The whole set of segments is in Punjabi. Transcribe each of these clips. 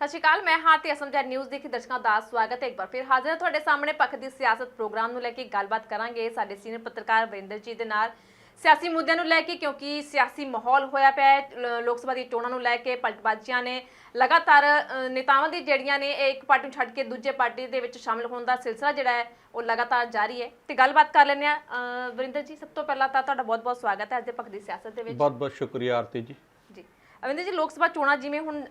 ਸਤਿ ਸ਼੍ਰੀ ਅਕਾਲ ਮੈਂ ਹਾਂ ਤੇ ਅਸਮਝਾ ਨਿਊਜ਼ ਦੇਖੀ ਦਰਸ਼ਕਾਂ ਦਾ ਸਵਾਗਤ ਹੈ। ਇੱਕ ਵਾਰ ਫਿਰ ਹਾਜ਼ਰ ਹਾਂ ਤੁਹਾਡੇ ਸਾਹਮਣੇ ਪੱਖ ਦੀ ਸਿਆਸਤ ਪ੍ਰੋਗਰਾਮ ਨੂੰ ਲੈ ਕੇ ਗੱਲਬਾਤ ਕਰਾਂਗੇ। ਸਾਡੇ ਸੀਨੀਅਰ ਪੱਤਰਕਾਰ ਵਰਿੰਦਰ ਜੀ ਦੇ ਨਾਲ। ਸਿਆਸੀ ਮੁੱਦਿਆਂ ਨੂੰ ਲੈ ਕੇ ਕਿਉਂਕਿ ਸਿਆਸੀ ਮਾਹੌਲ ਹੋਇਆ ਪਿਆ ਹੈ ਲੋਕ ਸਭਾ ਦੀ ਚੋਣਾਂ ਨੂੰ ਲੈ ਕੇ ਪਲਟਬਾਜ਼ੀਆਂ ਨੇ ਲਗਾਤਾਰ ਨੇਤਾਵਾਂ ਦੀ ਜਿਹੜੀਆਂ ਨੇ ਇਹ ਇੱਕ ਪਾਰਟੀ ਨੂੰ ਛੱਡ ਕੇ ਦੂਜੇ ਪਾਰਟੀ ਦੇ ਵਿੱਚ ਸ਼ਾਮਿਲ ਹੋਣ ਦਾ ਸਿਲਸਿਲਾ ਜਿਹੜਾ ਹੈ ਉਹ ਲਗਾਤਾਰ ਜਾਰੀ ਹੈ। ਤੇ ਗੱਲਬਾਤ ਕਰ ਲੈਂਦੇ ਆ ਵਰਿੰਦਰ ਜੀ ਸਭ ਤੋਂ ਪਹਿਲਾਂ ਤਾਂ ਤੁਹਾਡਾ ਬਹੁਤ-ਬਹੁਤ ਸਵਾਗਤ ਹੈ ਅੱਜ ਦੇ ਪੱਖ ਦੀ ਸਿਆਸਤ ਦੇ ਵਿੱਚ। ਬਹੁਤ ਬਹੁਤ ਸ਼ੁਕਰੀਆ ਆਰਤੀ ਜੀ। ਜੀ। ਅਵਿੰਦਰ ਜੀ ਲੋਕ ਸਭਾ ਚੋਣਾਂ ਜਿਵੇਂ ਹੁਣ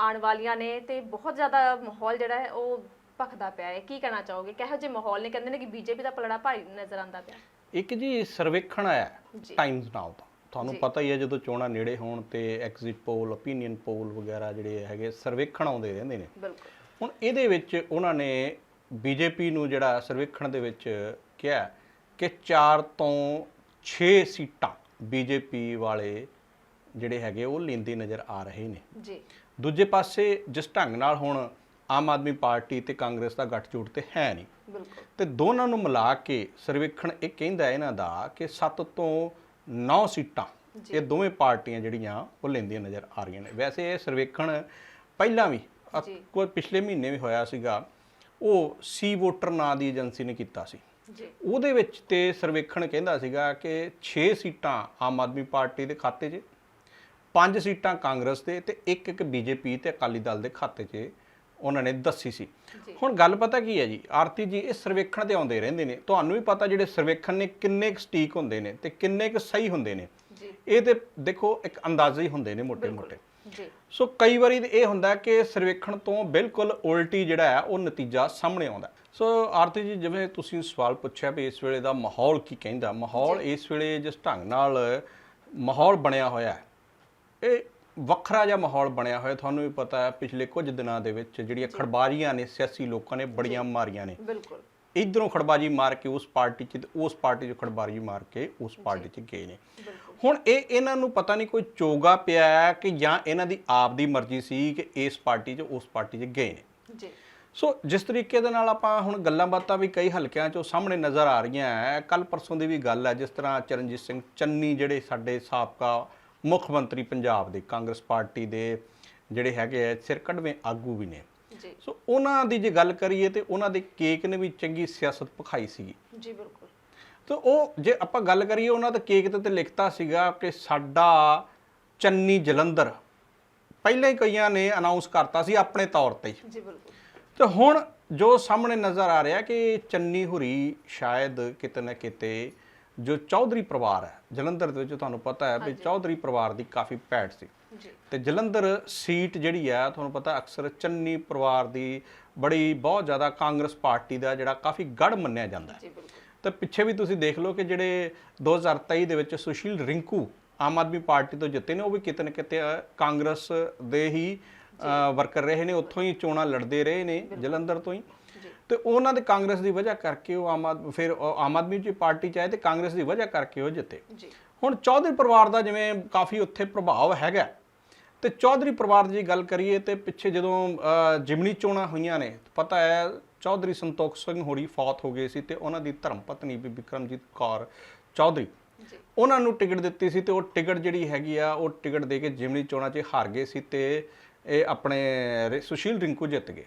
ਆਉਣ ਵਾਲੀਆਂ ਨੇ ਤੇ ਬਹੁਤ ਜ਼ਿਆਦਾ ਮਾਹੌਲ ਜਿਹੜਾ ਹੈ ਉਹ ਭਖਦਾ ਪਿਆ ਹੈ। ਕੀ ਕਹਿਣਾ ਚਾਹੋਗੇ? ਕਿਹੋ ਜਿਹੇ ਮਾਹੌਲ ਨੇ? ਕਹਿੰਦੇ ਨੇ ਕਿ ਬੀਜੇਪੀ ਦਾ ਪਲੜਾ ਭਾਈ ਨਜ਼ਰ ਆਉਂਦਾ ਪਿਆ। ਇੱਕ ਜੀ ਸਰਵੇਖਣ ਆਇਆ। ਟਾਈਮਸ ਨਾਓ ਦਾ ਤੁਹਾਨੂੰ। ਪਤਾ ਹੀ ਹੈ ਜਦੋਂ ਚੋਣਾਂ ਨੇੜੇ ਹੋਣ ਤੇ ਐਗਜ਼ਿਟ ਪੋਲ ਓਪੀਨੀਅਨ ਪੋਲ ਵਗੈਰਾ ਜਿਹੜੇ ਹੈਗੇ ਸਰਵੇਖਣ ਆਉਂਦੇ ਰਹਿੰਦੇ ਨੇ। ਬਿਲਕੁਲ। ਹੁਣ ਇਹਦੇ ਵਿੱਚ ਉਹਨਾਂ ਨੇ ਬੀਜੇਪੀ ਨੂੰ ਜਿਹੜਾ ਸਰਵੇਖਣ ਦੇ ਵਿੱਚ ਕਿਹਾ ਕਿ 4 ਤੋਂ 6 ਸੀਟਾਂ ਬੀਜੇਪੀ ਵਾਲੇ ਜਿਹੜੇ ਹੈਗੇ ਉਹ ਲੈਂਦੇ ਨਜ਼ਰ ਆ ਰਹੇ ਨੇ। ਜੀ। ਦੂਜੇ ਪਾਸੇ ਜਿਸ ਢੰਗ ਨਾਲ ਹੁਣ ਆਮ ਆਦਮੀ ਪਾਰਟੀ ਤੇ ਕਾਂਗਰਸ ਦਾ ਗੱਠਜੋੜ ਤੇ ਹੈ ਨਹੀਂ ਬਿਲਕੁਲ। ਤੇ ਦੋਨਾਂ ਨੂੰ ਮਿਲਾ ਕੇ ਸਰਵੇਖਣ ਇਹ ਕਹਿੰਦਾ ਇਹਨਾਂ ਦਾ ਕਿ 7 ਤੋਂ 9 ਸੀਟਾਂ ਇਹ ਦੋਵੇਂ ਪਾਰਟੀਆਂ ਜਿਹੜੀਆਂ ਉਹ ਲੈਂਦੀਆਂ ਨਜ਼ਰ ਆ ਰਹੀਆਂ ਨੇ। ਵੈਸੇ ਇਹ ਸਰਵੇਖਣ ਪਹਿਲਾਂ ਵੀ। ਕੋਈ ਪਿਛਲੇ ਮਹੀਨੇ ਵੀ ਹੋਇਆ ਸੀਗਾ ਉਹ ਸੀ ਵੋਟਰ ਨਾਂ ਦੀ ਏਜੰਸੀ ਨੇ ਕੀਤਾ ਸੀ। ਜੀ। ਉਹਦੇ ਵਿੱਚ ਤੇ ਸਰਵੇਖਣ ਕਹਿੰਦਾ ਸੀਗਾ ਕਿ 6 ਸੀਟਾਂ ਆਮ ਆਦਮੀ ਪਾਰਟੀ ਦੇ ਖਾਤੇ 'ਚ ਪੰਜ ਸੀਟਾਂ ਕਾਂਗਰਸ ਦੇ ਤੇ ਇੱਕ ਇੱਕ ਬੀਜੇਪੀ ਤੇ ਅਕਾਲੀ ਦਲ ਦੇ ਖਾਤੇ 'ਚ ਉਹਨਾਂ ਨੇ ਦੱਸੀ ਸੀ। ਹੁਣ ਗੱਲ ਪਤਾ ਕੀ ਹੈ ਜੀ? ਆਰਤੀ ਜੀ ਇਹ ਸਰਵੇਖਣ ਤੇ ਆਉਂਦੇ ਰਹਿੰਦੇ ਨੇ। ਤੁਹਾਨੂੰ ਵੀ ਪਤਾ ਜਿਹੜੇ ਸਰਵੇਖਣ ਨੇ ਕਿੰਨੇ ਕੁ ਸਟੀਕ ਹੁੰਦੇ ਨੇ ਤੇ ਕਿੰਨੇ ਕੁ ਸਹੀ ਹੁੰਦੇ ਨੇ। ਇਹ ਤੇ ਦੇਖੋ ਇੱਕ ਅੰਦਾਜ਼ੇ ਹੀ ਹੁੰਦੇ ਨੇ ਮੋٹے-ਮੋٹے ਜੀ। ਸੋ ਕਈ ਵਾਰੀ ਇਹ ਹੁੰਦਾ ਕਿ ਸਰਵੇਖਣ ਤੋਂ ਬਿਲਕੁਲ ਉਲਟੀ ਜਿਹੜਾ ਹੈ ਉਹ ਨਤੀਜਾ ਸਾਹਮਣੇ ਆਉਂਦਾ। ਸੋ ਆਰਤੀ ਜੀ ਜਿਵੇਂ ਤੁਸੀਂ ਸਵਾਲ ਪੁੱਛਿਆ ਵੀ ਇਸ ਵੇਲੇ ਦਾ ਮਾਹੌਲ ਕੀ ਕਹਿੰਦਾ? ਮਾਹੌਲ ਇਸ ਵੇਲੇ ਜਿਸ ਢੰਗ ਨਾਲ ਮਾਹੌਲ ਬਣਿਆ ਹੋਇਆ ਹੈ ਇਹ ਵੱਖਰਾ ਜਿਹਾ ਮਾਹੌਲ ਬਣਿਆ ਹੋਇਆ ਤੁਹਾਨੂੰ ਵੀ ਪਤਾ ਹੈ ਪਿਛਲੇ ਕੁਝ ਦਿਨਾਂ ਦੇ ਵਿੱਚ ਜਿਹੜੀਆਂ ਖੜਬਾਰੀਆਂ ਨੇ ਸਿਆਸੀ ਲੋਕਾਂ ਨੇ ਬੜੀਆਂ ਮਾਰੀਆਂ ਨੇ। ਬਿਲਕੁਲ। ਇਧਰੋਂ ਖੜਬਾਜੀ ਮਾਰ ਕੇ ਉਸ ਪਾਰਟੀ 'ਚ ਤੇ ਉਸ ਪਾਰਟੀ 'ਚ ਖੜਬਾਜੀ ਮਾਰ ਕੇ ਉਸ ਪਾਰਟੀ 'ਚ ਗਏ ਨੇ। ਹੁਣ ਇਹ ਇਹਨਾਂ ਨੂੰ ਪਤਾ ਨਹੀਂ ਕੋਈ ਚੋਗਾ ਪਿਆ ਹੈ ਕਿ ਜਾਂ ਇਹਨਾਂ ਦੀ ਆਪ ਦੀ ਮਰਜ਼ੀ ਸੀ ਕਿ ਇਸ ਪਾਰਟੀ 'ਚ ਉਸ ਪਾਰਟੀ 'ਚ ਗਏ ਨੇ। ਜੀ। ਸੋ ਜਿਸ ਤਰੀਕੇ ਦੇ ਨਾਲ ਆਪਾਂ ਹੁਣ ਗੱਲਾਂ ਬਾਤਾਂ ਵੀ ਕਈ ਹਲਕਿਆਂ 'ਚੋਂ ਸਾਹਮਣੇ ਨਜ਼ਰ ਆ ਰਹੀਆਂ ਹੈ ਕੱਲ ਪਰਸੋਂ ਦੀ ਵੀ ਗੱਲ ਹੈ ਜਿਸ ਤਰ੍ਹਾਂ ਚਰਨਜੀਤ ਸਿੰਘ ਚੰਨੀ ਜਿਹੜੇ ਸਾਡੇ ਸਾਬਕਾ ਮੁੱਖ ਮੰਤਰੀ ਪੰਜਾਬ ਦੇ ਕਾਂਗਰਸ ਪਾਰਟੀ ਦੇ ਜਿਹੜੇ ਹੈਗੇ ਆ ਸਿਰ ਕੱਢਵੇਂ ਆਗੂ ਵੀ ਨੇ। ਜੀ। ਸੋ ਉਹਨਾਂ ਦੀ ਜੇ ਗੱਲ ਕਰੀਏ ਤੇ ਉਹਨਾਂ ਦੇ ਕੇਕ ਨੇ ਵੀ ਚੰਗੀ ਸਿਆਸਤ ਪਖਾਈ ਸੀਗੀ। ਜੀ ਬਿਲਕੁਲ। ਤੇ ਉਹ ਜੇ ਆਪਾਂ ਗੱਲ ਕਰੀਏ ਉਹਨਾਂ ਦਾ ਕੇਕ ਤੇ ਤੇ ਲਿਖਤਾ ਸੀਗਾ ਕਿ ਸਾਡਾ ਚੰਨੀ ਜਲੰਧਰ ਪਹਿਲਾਂ ਹੀ ਕਈਆਂ ਨੇ ਅਨਾਉਂਸ ਕਰਤਾ ਸੀ ਆਪਣੇ ਤੌਰ ਤੇ। ਜੀ ਬਿਲਕੁਲ। ਤੇ ਹੁਣ ਜੋ ਸਾਹਮਣੇ ਨਜ਼ਰ ਆ ਰਿਹਾ ਕਿ ਚੰਨੀ ਹੁਰੀ ਸ਼ਾਇਦ ਕਿਤੇ ਨਾ ਕਿਤੇ ਜੋ ਚੌਧਰੀ ਪਰਿਵਾਰ ਹੈ ਜਲੰਧਰ ਦੇ ਵਿੱਚ ਤੁਹਾਨੂੰ ਪਤਾ ਹੈ ਵੀ ਚੌਧਰੀ ਪਰਿਵਾਰ ਦੀ ਕਾਫੀ ਭੈੜ ਸੀ। ਤੇ ਜਲੰਧਰ ਸੀਟ ਜਿਹੜੀ ਹੈ ਤੁਹਾਨੂੰ ਪਤਾ ਅਕਸਰ ਚੰਨੀ ਪਰਿਵਾਰ ਦੀ ਬੜੀ ਬਹੁਤ ਜ਼ਿਆਦਾ ਕਾਂਗਰਸ ਪਾਰਟੀ ਦਾ ਜਿਹੜਾ ਕਾਫੀ ਗੜ ਮੰਨਿਆ ਜਾਂਦਾ ਹੈ। ਤਾਂ ਪਿੱਛੇ ਵੀ ਤੁਸੀਂ ਦੇਖ ਲਓ ਕਿ ਜਿਹੜੇ 2023 ਦੇ ਵਿੱਚ ਸੁਸ਼ੀਲ ਰਿੰਕੂ ਆਮ ਆਦਮੀ ਪਾਰਟੀ ਤੋਂ ਜਿੱਤੇ ਨੇ ਉਹ ਵੀ ਕਿਤੇ ਨਾ ਕਿਤੇ ਕਾਂਗਰਸ ਦੇ ਹੀ ਵਰਕਰ ਰਹੇ ਨੇ ਉੱਥੋਂ ਹੀ ਚੋਣਾਂ ਲੜਦੇ ਰਹੇ ਨੇ ਜਲੰਧਰ ਤੋਂ ਹੀ। ਤੇ ਉਹਨਾਂ ਦੇ ਕਾਂਗਰਸ ਦੀ ਵਜ੍ਹਾ ਕਰਕੇ ਉਹ ਆਮ ਆਦਮੀ ਫਿਰ ਆਮ ਆਦਮੀ ਦੀ ਪਾਰਟੀ ਚ ਆਏ ਤੇ ਕਾਂਗਰਸ ਦੀ ਵਜ੍ਹਾ ਕਰਕੇ ਉਹ ਜਿੱਤੇ। ਜੀ। ਹੁਣ ਚੌਧਰੀ ਪਰਿਵਾਰ ਦਾ ਜਿਵੇਂ ਕਾਫੀ ਉੱਥੇ ਪ੍ਰਭਾਵ ਹੈਗਾ। ਤੇ ਚੌਧਰੀ ਪਰਿਵਾਰ ਦੀ ਗੱਲ ਕਰੀਏ ਤੇ ਪਿੱਛੇ ਜਦੋਂ ਜਿਮਨੀ ਚੋਣਾਂ ਹੋਈਆਂ ਨੇ ਪਤਾ ਹੈ ਚੌਧਰੀ ਸੰਤੋਖ ਸਿੰਘ ਹੋਰੀ ਫੌਤ ਹੋ ਗਏ ਸੀ ਤੇ ਉਹਨਾਂ ਦੀ ਧਰਮ ਪਤਨੀ ਵੀ ਬਿਕਰਮਜੀਤ ਕੌਰ ਚੌਧਰੀ। ਜੀ। ਉਹਨਾਂ ਨੂੰ ਟਿਕਟ ਦਿੱਤੀ ਸੀ ਤੇ ਉਹ ਟਿਕਟ ਜਿਹੜੀ ਹੈਗੀ ਆ ਉਹ ਟਿਕਟ ਦੇ ਕੇ ਜਿਮਨੀ ਚੋਣਾਂ 'ਚ ਹਾਰ ਗਏ ਸੀ ਤੇ ਇਹ ਆਪਣੇ ਸੁਸ਼ੀਲ ਰਿੰਕੂ ਜਿੱਤ ਗਏ।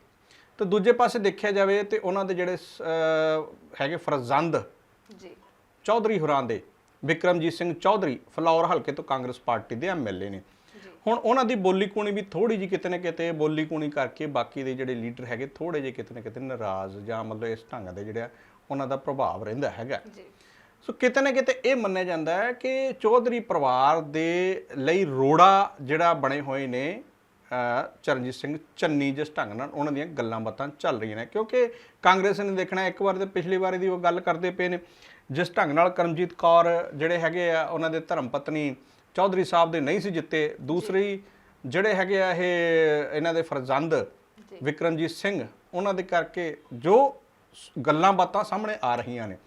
ਤੇ ਦੂਜੇ ਪਾਸੇ ਦੇਖਿਆ ਜਾਵੇ ਤੇ ਉਹਨਾਂ ਦੇ ਜਿਹੜੇ ਹੈਗੇ ਫਰਜ਼ੰਦ ਜੀ। ਚੌਧਰੀ ਹੁਰਾਂ ਦੇ ਵਿਕਰਮਜੀਤ ਸਿੰਘ ਚੌਧਰੀ ਫਲੌਰ ਹਲਕੇ ਤੋਂ ਕਾਂਗਰਸ ਪਾਰਟੀ ਦੇ ਐਮਐਲਏ ਨੇ। ਜੀ। ਹੁਣ ਉਹਨਾਂ ਦੀ ਬੋਲੀ ਕੂਣੀ ਵੀ ਥੋੜੀ ਜਿਹੀ ਕਿਤੇ ਨਾ ਕਿਤੇ ਬੋਲੀ ਕੂਣੀ ਕਰਕੇ ਬਾਕੀ ਦੇ ਜਿਹੜੇ ਲੀਡਰ ਹੈਗੇ ਥੋੜੇ ਜਿਹੇ ਕਿਤੇ ਨਾ ਕਿਤੇ ਨਾਰਾਜ਼ ਜਾਂ ਮਤਲਬ ਇਸ ਢੰਗ ਦੇ ਜਿਹੜੇ ਆ ਉਹਨਾਂ ਦਾ ਪ੍ਰਭਾਵ ਰਹਿੰਦਾ ਹੈਗਾ। ਜੀ। ਸੋ ਕਿਤੇ ਨਾ ਕਿਤੇ ਇਹ ਮੰਨਿਆ ਜਾਂਦਾ ਹੈ ਕਿ ਚੌਧਰੀ ਪਰਿਵਾਰ ਦੇ ਲਈ ਰੋੜਾ ਜਿਹੜਾ ਬਣੇ ਹੋਏ ਨੇ ਚਰਨਜੀਤ ਸਿੰਘ ਚੰਨੀ ਜਿਸ ਢੰਗ ਨਾਲ ਉਹਨਾਂ ਦੀਆਂ ਗੱਲਾਂ ਬਾਤਾਂ ਚੱਲ ਰਹੀਆਂ ਨੇ। ਕਿਉਂਕਿ ਕਾਂਗਰਸ ਨੇ ਦੇਖਣਾ ਇੱਕ ਵਾਰ ਤੇ ਪਿਛਲੀ ਵਾਰੀ ਦੀ ਉਹ ਗੱਲ ਕਰਦੇ ਪਏ ਨੇ। ਜਿਸ ਢੰਗ ਨਾਲ ਕਰਮਜੀਤ ਕੌਰ ਜਿਹੜੇ ਹੈਗੇ ਆ ਉਹਨਾਂ ਦੇ ਧਰਮ ਪਤਨੀ ਚੌਧਰੀ ਸਾਹਿਬ ਦੇ ਨਹੀਂ ਸੀ ਜਿੱਤੇ। ਦੂਸਰੀ ਜਿਹੜੇ ਹੈਗੇ ਆ ਇਹ ਇਹਨਾਂ ਦੇ ਫਰਜ਼ੰਦ ਵਿਕਰਮਜੀਤ ਸਿੰਘ ਉਹਨਾਂ ਦੇ ਕਰਕੇ ਜੋ ਗੱਲਾਂ ਬਾਤਾਂ ਸਾਹਮਣੇ ਆ ਰਹੀਆਂ ਨੇ।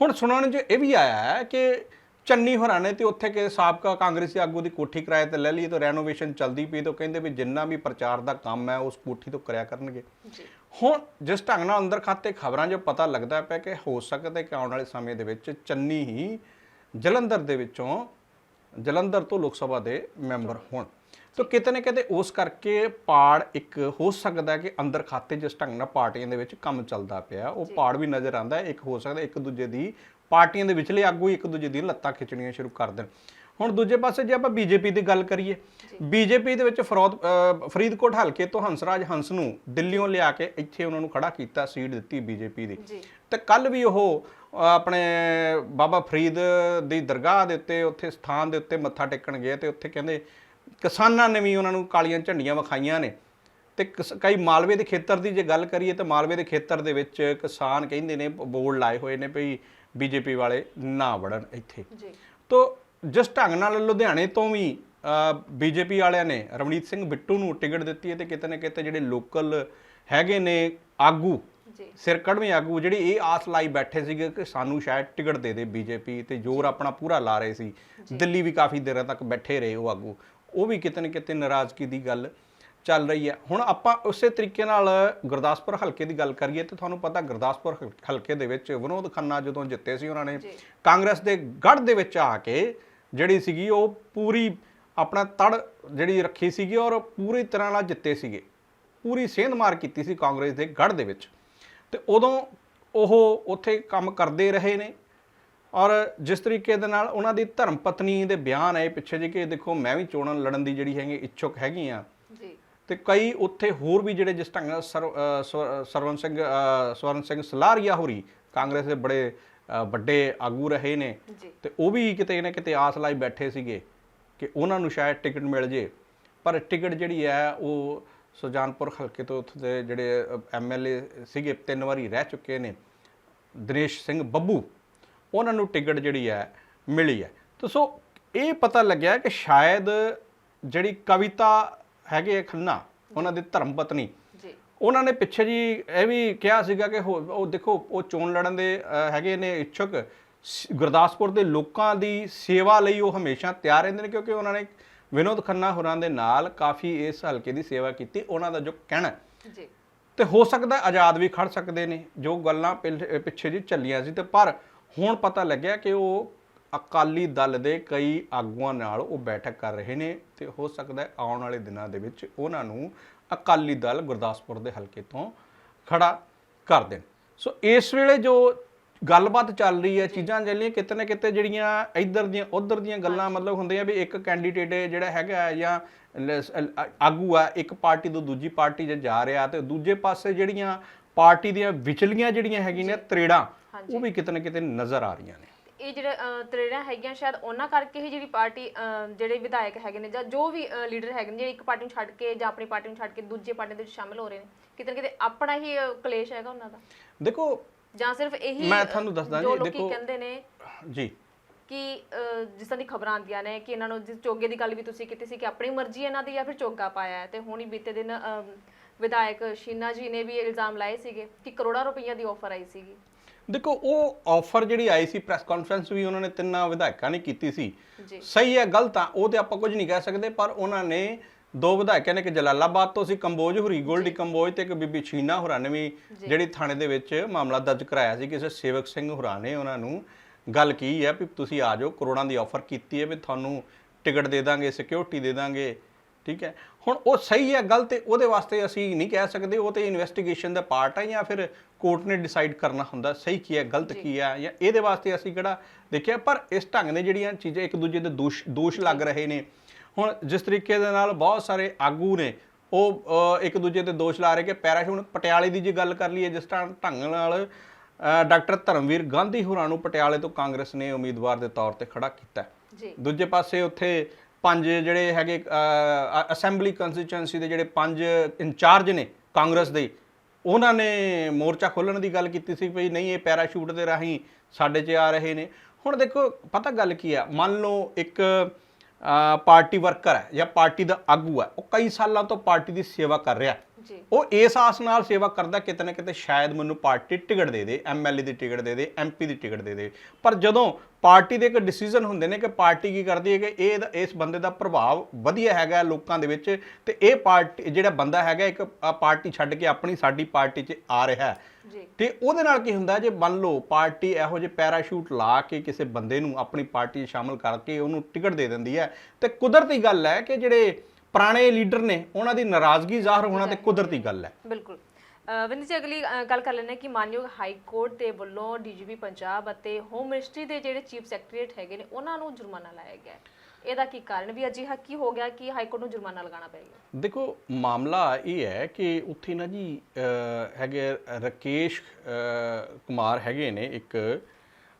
ਹੁਣ ਸੁਣਨ 'ਚ ਇਹ ਵੀ ਆਇਆ ਹੈ ਕਿ ਚੰਨੀ ਹੋਰਾਂ ਨੇ ਤੇ ਉੱਥੇ ਕਿ ਸਾਬਕਾ ਕਾਂਗਰਸੀ ਆਗੂ ਦੀ ਕੋਠੀ ਕਿਰਾਏ ਤੇ ਲੈ ਲਈ ਤੇ ਰੈਨੋਵੇਸ਼ਨ ਚੱਲਦੀ ਪਈ ਤਾਂ ਕਹਿੰਦੇ ਵੀ ਜਿੰਨਾ ਵੀ ਪ੍ਰਚਾਰ ਦਾ ਕੰਮ ਹੈ ਉਸ ਕੋਠੀ ਤੋਂ ਕਰਿਆ ਕਰਨਗੇ। ਹੁਣ ਜਿਸ ਢੰਗ ਨਾਲ ਅੰਦਰ ਖਾਤੇ ਖਬਰਾਂ 'ਚ ਪਤਾ ਲੱਗਦਾ ਪਿਆ ਕਿ ਹੋ ਸਕਦਾ ਕਿ ਆਉਣ ਵਾਲੇ ਸਮੇਂ ਦੇ ਵਿੱਚ ਚੰਨੀ ਹੀ ਜਲੰਧਰ ਦੇ ਵਿੱਚੋਂ ਜਲੰਧਰ ਤੋਂ ਲੋਕ ਸਭਾ ਦੇ ਮੈਂਬਰ ਹੋਣ। ਤਾਂ ਕਿਤੇ ਨਾ ਕਿਤੇ ਉਸ ਕਰਕੇ ਪਾੜ ਇੱਕ ਹੋ ਸਕਦਾ ਕਿ ਅੰਦਰ ਖਾਤੇ ਜਿਸ ਢੰਗ ਨਾਲ ਪਾਰਟੀਆਂ ਦੇ ਵਿੱਚ ਕੰਮ ਚੱਲਦਾ ਪਿਆ ਉਹ ਪਾੜ ਵੀ ਨਜ਼ਰ ਆਉਂਦਾ ਇੱਕ ਹੋ ਸਕਦਾ ਇੱਕ ਦੂਜੇ ਦੀ ਪਾਰਟੀਆਂ ਦੇ ਵਿਚਲੇ ਆਗੂ ਇੱਕ ਦੂਜੇ ਦੀ ਲੱਤਾਂ ਖਿੱਚਣੀਆਂ ਸ਼ੁਰੂ ਕਰ ਦੇਣ। ਹੁਣ ਦੂਜੇ ਪਾਸੇ ਜੇ ਆਪਾਂ ਬੀਜੇਪੀ ਦੀ ਗੱਲ ਕਰੀਏ ਬੀਜੇਪੀ ਦੇ ਵਿੱਚ ਫਰੋਦ ਫਰੀਦਕੋਟ ਹਲਕੇ ਤੋਂ ਹੰਸਰਾਜ ਹੰਸ ਨੂੰ ਦਿੱਲੀੋਂ ਲਿਆ ਕੇ ਇੱਥੇ ਉਹਨਾਂ ਨੂੰ ਖੜਾ ਕੀਤਾ ਸੀਟ ਦਿੱਤੀ ਬੀਜੇਪੀ ਦੀ। ਤੇ ਕੱਲ ਵੀ ਉਹ ਆਪਣੇ ਬਾਬਾ ਫਰੀਦ ਦੀ ਦਰਗਾਹ ਦੇ ਉੱਤੇ ਉੱਥੇ ਸਥਾਨ ਦੇ ਉੱਤੇ ਮੱਥਾ ਟੇਕਣ ਗਏ ਤੇ ਉੱਥੇ ਕਹਿੰਦੇ ਕਿਸਾਨਾਂ ਨੇ ਵੀ ਉਹਨਾਂ ਨੂੰ ਕਾਲੀਆਂ ਝੰਡੀਆਂ ਵਿਖਾਈਆਂ ਨੇ। ਤੇ ਕਈ ਮਾਲਵੇ ਦੇ ਖੇਤਰ ਦੀ ਜੇ ਗੱਲ ਕਰੀਏ ਤਾਂ ਮਾਲਵੇ ਦੇ ਖੇਤਰ ਦੇ ਵਿੱਚ ਕਿਸਾਨ ਕਹਿੰਦੇ ਨੇ ਬੋਰਡ ਲਾਏ ਹੋਏ ਨੇ ਭਈ ਬੀਜੇਪੀ ਵਾਲੇ ਨਾ ਵੜਨ ਇੱਥੇ। ਜੀ। ਤੋ ਜਿਸ ਢੰਗ ਨਾਲ ਲੁਧਿਆਣੇ ਤੋਂ ਵੀ ਬੀਜੇਪੀ ਵਾਲਿਆਂ ਨੇ ਰਵਨੀਤ ਸਿੰਘ ਬਿੱਟੂ ਨੂੰ ਟਿਕਟ ਦਿੱਤੀ ਹੈ ਤੇ ਕਿਤੇ ਨਾ ਕਿਤੇ ਜਿਹੜੇ ਲੋਕਲ ਹੈਗੇ ਨੇ ਆਗੂ ਜੀ। ਸਿਰਕੜਵੇਂ ਆਗੂ ਜਿਹੜੇ ਇਹ ਆਸ ਲਾਈ ਬੈਠੇ ਸੀਗੇ ਕਿ ਸਾਨੂੰ ਸ਼ਾਇਦ ਟਿਕਟ ਦੇ ਦੇ ਬੀਜੇਪੀ ਤੇ ਜ਼ੋਰ ਆਪਣਾ ਪੂਰਾ ਲਾ ਰਹੇ ਸੀ। ਦਿੱਲੀ ਵੀ ਕਾਫੀ ਦੇਰ ਤੱਕ ਬੈਠੇ ਰਹੇ ਉਹ ਆਗੂ। ਉਹ ਵੀ ਕਿਤੇ ਨਾ ਕਿਤੇ ਨਾਰਾਜ਼ਗੀ ਦੀ ਗੱਲ ਚੱਲ ਰਹੀ ਹੈ। ਹੁਣ ਆਪਾਂ ਉਸੇ ਤਰੀਕੇ ਨਾਲ ਗੁਰਦਾਸਪੁਰ ਹਲਕੇ ਦੀ ਗੱਲ ਕਰੀਏ ਤੇ ਤੁਹਾਨੂੰ ਪਤਾ ਗੁਰਦਾਸਪੁਰ ਹਲ- ਹਲਕੇ ਦੇ ਵਿੱਚ ਵਿਨੋਦ ਖੰਨਾ ਜਦੋਂ ਜਿੱਤੇ ਸੀ ਉਹਨਾਂ ਨੇ। ਕਾਂਗਰਸ ਦੇ ਗੜ੍ਹ ਦੇ ਵਿੱਚ ਆ ਕੇ ਜਿਹੜੀ ਸੀਗੀ ਉਹ ਪੂਰੀ ਆਪਣਾ ਤੜ ਜਿਹੜੀ ਰੱਖੀ ਸੀਗੀ ਔਰ ਪੂਰੀ ਤਰ੍ਹਾਂ ਨਾਲ ਜਿੱਤੇ ਸੀਗੇ। ਪੂਰੀ ਸੇਂਧ ਮਾਰ ਕੀਤੀ ਸੀ ਕਾਂਗਰਸ ਦੇ ਗੜ੍ਹ ਦੇ ਵਿੱਚ। ਤੇ ਉਦੋਂ ਉਹ ਉੱਥੇ ਕੰਮ ਕਰਦੇ ਰਹੇ ਨੇ ਔਰ ਜਿਸ ਤਰੀਕੇ ਦੇ ਨਾਲ ਉਹਨਾਂ ਦੀ ਧਰਮ ਪਤਨੀ ਦੇ ਬਿਆਨ ਆਏ ਪਿੱਛੇ ਜੇ ਕਿ ਦੇਖੋ ਮੈਂ ਵੀ ਚੋਣਾਂ ਲੜਨ ਦੀ ਜਿਹੜੀ ਹੈਗੀ ਇੱਛੁਕ ਹੈਗੀ ਆ ਜੀ। ਤੇ ਕਈ ਉੱਥੇ ਹੋਰ ਵੀ ਜਿਹੜੇ ਜਿਸ ਢੰਗ ਨਾਲ ਸਰਵਨ ਸਿੰਘ ਸਵਰਨ ਸਿੰਘ ਸਲਾਰੀਆ ਹੋਰੀ ਕਾਂਗਰਸ ਦੇ ਬੜੇ ਵੱਡੇ ਆਗੂ ਰਹੇ ਨੇ। ਤੇ ਉਹ ਵੀ ਕਿਤੇ ਨਾ ਕਿਤੇ ਆਸ ਲਾਈ ਬੈਠੇ ਸੀਗੇ ਕਿ ਉਹਨਾਂ ਨੂੰ ਸ਼ਾਇਦ ਟਿਕਟ ਮਿਲ ਜੇ। ਪਰ ਟਿਕਟ ਜਿਹੜੀ ਹੈ ਉਹ ਸੁਜਾਨਪੁਰ ਹਲਕੇ ਤੋਂ ਉੱਥੇ ਦੇ ਜਿਹੜੇ ਐਮਐਲਏ ਸੀਗੇ ਤਿੰਨ ਵਾਰੀ ਰਹਿ ਚੁੱਕੇ ਨੇ। ਦਿਨੇਸ਼ ਸਿੰਘ ਬੱਬੂ ਉਹਨਾਂ ਨੂੰ ਟਿਕਟ ਜਿਹੜੀ ਹੈ ਮਿਲੀ ਹੈ। ਤਾਂ ਸੋ ਇਹ ਪਤਾ ਲੱਗਿਆ ਕਿ ਸ਼ਾਇਦ ਜਿਹੜੀ ਕਵਿਤਾ ਹੈਗੇ ਆ ਖੰਨਾ ਉਹਨਾਂ ਦੀ ਧਰਮ ਪਤਨੀ। ਜੀ। ਉਹਨਾਂ ਨੇ ਪਿੱਛੇ ਜੀ ਇਹ ਵੀ ਕਿਹਾ ਸੀਗਾ ਕਿ ਹੋ- ਉਹ ਦੇਖੋ ਉਹ ਚੋਣ ਲੜਨ ਦੇ ਅ, ਹੈਗੇ ਨੇ ਇੱਛੁਕ। ਸ- ਗੁਰਦਾਸਪੁਰ ਦੇ ਲੋਕਾਂ ਦੀ ਸੇਵਾ ਲਈ ਉਹ ਹਮੇਸ਼ਾ ਤਿਆਰ ਰਹਿੰਦੇ ਨੇ ਕਿਉਂਕਿ ਉਹਨਾਂ ਨੇ ਵਿਨੋਦ ਖੰਨਾ ਹੋਰਾਂ ਦੇ ਨਾਲ ਕਾਫੀ ਇਸ ਹਲਕੇ ਦੀ ਸੇਵਾ ਕੀਤੀ ਉਹਨਾਂ ਦਾ ਜੋ ਕਹਿਣਾ। ਹੈ, ਜੀ। ਤੇ ਹੋ ਸਕਦਾ ਹੈ ਆਜ਼ਾਦ ਵੀ ਖੜ ਸਕਦੇ ਨੇ ਜੋ ਗੱਲਾਂ ਪਿਲ- ਪਿੱਛੇ ਜੀ ਚੱਲੀਆਂ ਸੀ ਤੇ ਪਰ ਹੁਣ ਪਤਾ ਲੱਗਿਆ ਕਿ ਉਹ ਅਕਾਲੀ ਦਲ ਦੇ ਕਈ ਆਗੂਆਂ ਨਾਲ ਉਹ ਬੈਠਕ ਕਰ ਰਹੇ ਨੇ ਤੇ ਹੋ ਸਕਦਾ ਹੈ ਆਉਣ ਵਾਲੇ ਦਿਨਾਂ ਦੇ ਵਿੱਚ ਉਹਨਾਂ ਨੂੰ ਅਕਾਲੀ ਦਲ ਗੁਰਦਾਸਪੁਰ ਦੇ ਹਲਕੇ ਤੋਂ ਖੜਾ ਕਰ ਦੇਣ। ਸੋ ਇਸ ਵੇਲੇ ਜੋ ਗੱਲਬਾਤ ਚੱਲ ਰਹੀ ਹੈ ਚੀਜ਼ਾਂ ਚੱਲੀਆਂ ਕਿਤੇ ਨਾ ਕਿਤੇ ਜਿਹੜੀਆਂ ਇੱਧਰ ਦੀਆਂ ਉੱਧਰ ਦੀਆਂ ਗੱਲਾਂ ਮਤਲਬ ਹੁੰਦੀਆਂ ਵੀ ਇੱਕ ਕੈਂਡੀਡੇਟ ਜਿਹੜਾ ਹੈਗਾ ਜਾਂ ਆਗੂ ਆ ਇੱਕ ਪਾਰਟੀ ਤੋਂ ਦੂਜੀ ਪਾਰਟੀ 'ਚ ਜਾ ਰਿਹਾ ਤੇ ਦੂਜੇ ਪਾਸੇ ਜਿਹੜੀਆਂ ਪਾਰਟੀ ਦੀਆਂ ਵਿਚਲੀਆਂ ਜਿਹੜੀਆਂ ਹੈਗੀਆਂ ਨੇ ਤਰੇੜਾਂ ਉਹ ਵੀ ਕਿਤੇ ਨਾ ਕਿਤੇ ਨਜ਼ਰ ਆ ਰਹੀਆਂ ਨੇ। ਇਹ ਜਿਹੜੇ ਤਰੇੜਾਂ ਹੈਗੀਆਂ ਸ਼ਾਇਦ ਉਹਨਾਂ ਕਰਕੇ ਹੀ ਜਿਹੜੀ ਪਾਰਟੀ ਅਹ, ਜਿਹੜੇ ਵਿਧਾਇਕ ਹੈਗੇ ਨੇ ਜਾਂ ਜੋ ਵੀ ਲੀਡਰ ਹੈਗੇ ਨੇ ਜਿਹੜੇ ਇੱਕ ਪਾਰਟੀ ਨੂੰ ਛੱਡ ਕੇ ਜਾਂ ਆਪਣੀ ਪਾਰਟੀ ਨੂੰ ਛੱਡ ਕੇ ਦੂਜੀ ਪਾਰਟੀ ਦੇ ਵਿੱਚ ਸ਼ਾਮਿਲ ਹੋ ਰਹੇ ਨੇ ਕਿਤੇ ਨਾ ਕਿਤੇ ਆਪਣਾ ਹੀ ਕਲੇਸ਼ ਹੈਗਾ ਉਹਨਾਂ ਦਾ। ਦੇਖੋ ਜਾਂ ਸਿਰਫ ਇਹੀ ਮੈਂ ਤੁਹਾਨੂੰ ਦੱਸਦਾ ਜੋ ਜੀ, ਲੋਕੀ ਦੇਖੋ- ਕਹਿੰਦੇ ਨੇ ਜੀ। ਕਿ ਜਿਸ ਤਰ੍ਹਾਂ ਦੀ ਖਬਰਾਂ ਆਉਂਦੀਆਂ ਨੇ ਕਿ ਇਹਨਾਂ ਨੂੰ ਜਿਸ ਚੋਗੇ ਦੀ ਗੱਲ ਵੀ ਤੁਸੀਂ ਕੀਤੀ ਸੀ ਕਿ ਆਪਣੀ ਮਰਜ਼ੀ ਇਹਨਾਂ ਦੀ ਜਾਂ ਫਿਰ ਚੋਗਾ ਪਾਇਆ ਹੈ ਤੇ ਹੁਣ ਹੀ ਬੀਤੇ ਦਿਨ ਵਿਧਾਇਕ ਸ਼ੀਨਾ ਜੀ ਨੇ ਵੀ ਇਲਜ਼ਾਮ ਲਾਏ ਸੀਗੇ ਕਿ ਕਰੋੜਾਂ ਰੁਪਈਆ ਦੀ ਆਫਰ ਆਈ ਸੀਗੀ। ਦੇਖੋ ਉਹ ਆਫਰ ਜਿਹੜੀ ਆਈ ਸੀ ਪ੍ਰੈਸ ਕਾਨਫਰੰਸ ਵੀ ਉਹਨਾਂ ਨੇ ਤਿੰਨਾਂ ਵਿਧਾਇਕਾਂ ਨੇ ਕੀਤੀ ਸੀ। ਸਹੀ ਹੈ ਗਲਤ ਆ ਉਹ ਤੇ ਆਪਾਂ ਕੁਝ ਨਹੀਂ ਕਹਿ ਸਕਦੇ ਪਰ ਉਹਨਾਂ ਨੇ ਦੋ ਵਿਧਾਇਕਾਂ ਨੇ ਕਿ ਜਲਾਲਾਬਾਦ ਤੋਂ ਸੀ ਕੰਬੋਜ ਹੁਰੀ ਗੋਲਡੀ ਕੰਬੋਜ ਤੇ ਇੱਕ ਬੀਬੀ ਛੀਨਾ ਹੁਰਾਂ ਨੇ ਵੀ ਜਿਹੜੀ ਥਾਣੇ ਦੇ ਵਿੱਚ ਮਾਮਲਾ ਦਰਜ ਕਰਾਇਆ ਸੀ ਕਿਸੇ ਸੇਵਕ ਸਿੰਘ ਹੁਰਾਂ ਨੇ ਉਹਨਾਂ ਨੂੰ ਗੱਲ ਕੀ ਹੈ ਵੀ ਤੁਸੀਂ ਆ ਜਾਓ ਕਰੋੜਾਂ ਦੀ ਆਫਰ ਕੀਤੀ ਹੈ ਵੀ ਤੁਹਾਨੂੰ ਟਿਕਟ ਦੇ ਦਾਂਗੇ ਸਿਕਿਉਰਿਟੀ ਦੇ ਦਾਂਗੇ ਠੀਕ ਹੈ। ਹੁਣ ਉਹ ਸਹੀ ਹੈ ਗਲਤ ਹੈ ਉਹਦੇ ਵਾਸਤੇ ਅਸੀਂ ਨਹੀਂ ਕਹਿ ਸਕਦੇ ਉਹ ਤੇ ਇਨਵੈਸਟੀਗੇਸ਼ਨ ਦਾ ਪਾਰਟ ਹੈ ਜਾਂ ਫਿਰ ਕੋਰਟ ਨੇ ਡਿਸਾਈਡ ਕਰਨਾ ਹੁੰਦਾ ਸਹੀ ਕੀ ਹੈ ਗਲਤ ਕੀ ਹੈ ਜਾਂ ਇਹਦੇ ਵਾਸਤੇ ਅਸੀਂ ਕਿਹੜਾ ਦੇਖਿਆ ਪਰ ਇਸ ਢੰਗ ਨੇ ਜਿਹੜੀਆਂ ਚੀਜ਼ਾਂ ਇੱਕ ਦੂਜੇ ਦੇ ਦੋਸ਼ ਦੋਸ਼ ਲੱਗ ਰਹੇ ਨੇ। ਹੁਣ ਜਿਸ ਤਰੀਕੇ ਦੇ ਨਾਲ ਬਹੁਤ ਸਾਰੇ ਆਗੂ ਨੇ ਉਹ ਇੱਕ ਦੂਜੇ ਤੇ ਦੋਸ਼ ਲਾ ਰਹੇ ਕਿ ਪੈਰਾਸ਼ੂਟ ਪਟਿਆਲੇ ਦੀ ਜੇ ਗੱਲ ਕਰ ਲਈਏ ਜਿਸ ਤਰ੍ਹਾਂ ਢੰਗ ਨਾਲ ਡਾਕਟਰ ਧਰਮਵੀਰ ਗਾਂਧੀ ਹੋਰਾਂ ਨੂੰ ਪਟਿਆਲੇ ਤੋਂ ਕਾਂਗਰਸ ਨੇ ਉਮੀਦਵਾਰ ਦੇ ਤੌਰ ਤੇ ਖੜਾ ਕੀਤਾ। ਜੀ। ਦੂਜੇ ਪਾਸੇ ਉੱਥੇ ਪੰਜ ਜਿਹੜੇ ਹੈਗੇ ਅਸੈਂਬਲੀ ਕੰਸਟੀਚੁਐਂਸੀ ਦੇ ਜਿਹੜੇ ਪੰਜ ਇੰਚਾਰਜ ਨੇ ਕਾਂਗਰਸ ਦੇ ਉਹਨਾਂ ਨੇ ਮੋਰਚਾ ਖੋਲਣ ਦੀ ਗੱਲ ਕੀਤੀ ਸੀ ਵੀ ਨਹੀਂ, ਇਹ ਪੈਰਾਸ਼ੂਟ ਦੇ ਰਾਹੀਂ ਸਾਡੇ 'ਚ ਆ ਰਹੇ ਨੇ। ਹੁਣ ਦੇਖੋ, ਪਤਾ ਗੱਲ ਕੀ ਆ? ਮੰਨ ਲਓ ਇੱਕ ਪਾਰਟੀ ਵਰਕਰ ਹੈ ਜਾਂ ਪਾਰਟੀ ਦਾ ਆਗੂ ਹੈ, ਉਹ ਕਈ ਸਾਲਾਂ ਤੋਂ ਪਾਰਟੀ ਦੀ ਸੇਵਾ ਕਰ ਰਿਹਾ। ਉਹ ਇਸ ਆਸ ਨਾਲ ਸੇਵਾ ਕਰਦਾ ਕਿਤੇ ਨਾ ਕਿਤੇ ਸ਼ਾਇਦ ਮੈਨੂੰ ਪਾਰਟੀ ਟਿਕਟ ਦੇ ਦੇ ਐਮਐਲਏ ਦੀ ਟਿਕਟ ਦੇ ਦੇ ਐਮਪੀ ਦੀ ਟਿਕਟ ਦੇ ਦੇ। ਪਰ ਜਦੋਂ ਪਾਰਟੀ ਦੇ ਇੱਕ ਡਿਸੀਜਨ ਹੁੰਦੇ ਨੇ ਕਿ ਪਾਰਟੀ ਕੀ ਕਰਦੀ ਹੈ ਕਿ ਇਹ ਇਸ ਬੰਦੇ ਦਾ ਪ੍ਰਭਾਵ ਵਧੀਆ ਹੈਗਾ ਲੋਕਾਂ ਦੇ ਵਿੱਚ ਤੇ ਇਹ ਪਾਰਟੀ ਜਿਹੜਾ ਬੰਦਾ ਹੈਗਾ ਇੱਕ ਪਾਰਟੀ ਛੱਡ ਕੇ ਆਪਣੀ ਸਾਡੀ ਪਾਰਟੀ 'ਚ ਆ ਰਿਹਾ ਹੈ। ਜੀ। ਤੇ ਉਹਦੇ ਨਾਲ ਕੀ ਹੁੰਦਾ ਜੇ ਮੰਨ ਲਓ ਪਾਰਟੀ ਇਹੋ ਜਿਹੇ ਪੈਰਾਸ਼ੂਟ ਲਾ ਕੇ ਕਿਸੇ ਬੰਦੇ ਨੂੰ ਆਪਣੀ ਪਾਰਟੀ 'ਚ ਸ਼ਾਮਲ ਕਰਕੇ ਉਹਨੂੰ ਟਿਕਟ ਦੇ ਦਿੰਦੀ ਹੈ ਤੇ ਕੁਦਰਤੀ ਗੱਲ ਹੈ ਕਿ ਜਿਹੜੇ ਪੁਰਾਣੇ ਲੀਡਰ ਨੇ ਉਹਨਾਂ ਦੀ ਨਾਰਾਜ਼ਗੀ ਜ਼ਾਹਰ ਹੋਣਾ ਤੇ ਕੁਦਰਤੀ ਗੱਲ ਹੈ। ਬਿਲਕੁਲ। ਵਿੰਦਰ ਜੀ ਅਗਲੀ ਗੱਲ ਕਰ ਹਾਂ ਕਿ ਮਾਨਯੋਗ ਹਾਈ ਕੋਰਟ ਦੇ ਵੱਲੋਂ ਡੀਜੀਪੀ ਪੰਜਾਬ ਅਤੇ ਹੋਮ ਮਿਨਿਸਟਰੀ ਦੇ ਜਿਹੜੇ ਚੀਫ ਸੈਕਟਰੀਏਟ ਹੈਗੇ ਨੇ ਉਹਨਾਂ ਨੂੰ ਜੁਰਮਾਨਾ ਲਾਇਆ ਗਿਆ। ਇਹਦਾ ਕੀ ਕਾਰਨ ਵੀ ਅਜਿਹਾ ਕੀ ਹੋ ਗਿਆ ਕਿ ਹਾਈ ਕੋਰਟ ਨੂੰ ਜੁਰਮਾਨਾ ਲਗਾਉਣਾ ਪੈ ਗਿਆ? ਦੇਖੋ ਮਾਮਲਾ ਇਹ ਹੈ ਕਿ ਉੱਥੇ ਨਾ ਜੀ ਹੈਗੇ ਰਕੇਸ਼ ਕੁਮਾਰ ਹੈਗੇ ਨੇ ਇੱਕ।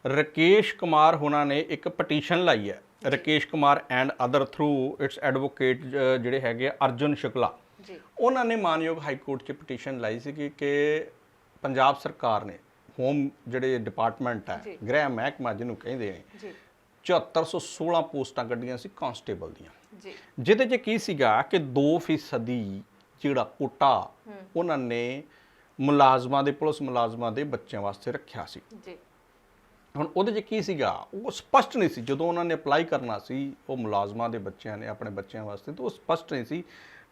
ਰਕੇਸ਼ ਕੁਮਾਰ ਹੋਣਾ ਨੇ ਇੱਕ ਪਟੀਸ਼ਨ ਲਾਈ ਹੈ। Rakesh Kumar and other through its advocate ਜਿਹੜੇ ਹੈਗੇ ਆ, ਅਰਜੁਨ ਸ਼ੁਕਲਾ। ਜੀ। ਉਹਨਾਂ ਨੇ ਮਾਨਯੋਗ ਹਾਈ ਕੋਰਟ 'ਚ ਪਟੀਸ਼ਨ ਲਾਈ ਸੀ ਕਿ ਪੰਜਾਬ ਸਰਕਾਰ ਨੇ ਹੋਮ ਜਿਹੜੇ ਡਿਪਾਰਟਮੈਂਟ ਹੈ। ਗ੍ਰਹਿ ਮਹਿਕਮਾ ਜਿਹਨੂੰ ਕਹਿੰਦੇ ਨੇ ਜੀ। 7416 ਪੋਸਟਾਂ ਕੱਢੀਆਂ ਸੀ ਕਾਂਸਟੇਬਲ ਦੀਆਂ। ਜੀ। ਜਿਹਦੇ 'ਚ ਕੀ ਸੀਗਾ ਕਿ 2% ਜਿਹੜਾ ਕੋਟਾ ਉਹਨਾਂ ਨੇ ਮੁਲਾਜ਼ਮਾਂ ਦੇ ਪੁਲਿਸ ਮੁਲਾਜ਼ਮਾਂ ਦੇ ਬੱਚਿਆਂ ਵਾਸਤੇ ਰੱਖਿਆ ਸੀ। ਜੀ। ਹੁਣ ਉਹਦੇ 'ਚ ਕੀ ਸੀਗਾ? ਉਹ ਸਪਸ਼ਟ ਨਹੀਂ ਸੀ। ਜਦੋਂ ਉਹਨਾਂ ਨੇ ਅਪਲਾਈ ਕਰਨਾ ਸੀ ਉਹ ਮੁਲਾਜ਼ਮਾਂ ਦੇ ਬੱਚਿਆਂ ਨੇ ਆਪਣੇ ਬੱਚਿਆਂ ਵਾਸਤੇ ਤਾਂ ਉਹ ਸਪਸ਼ਟ ਨਹੀਂ ਸੀ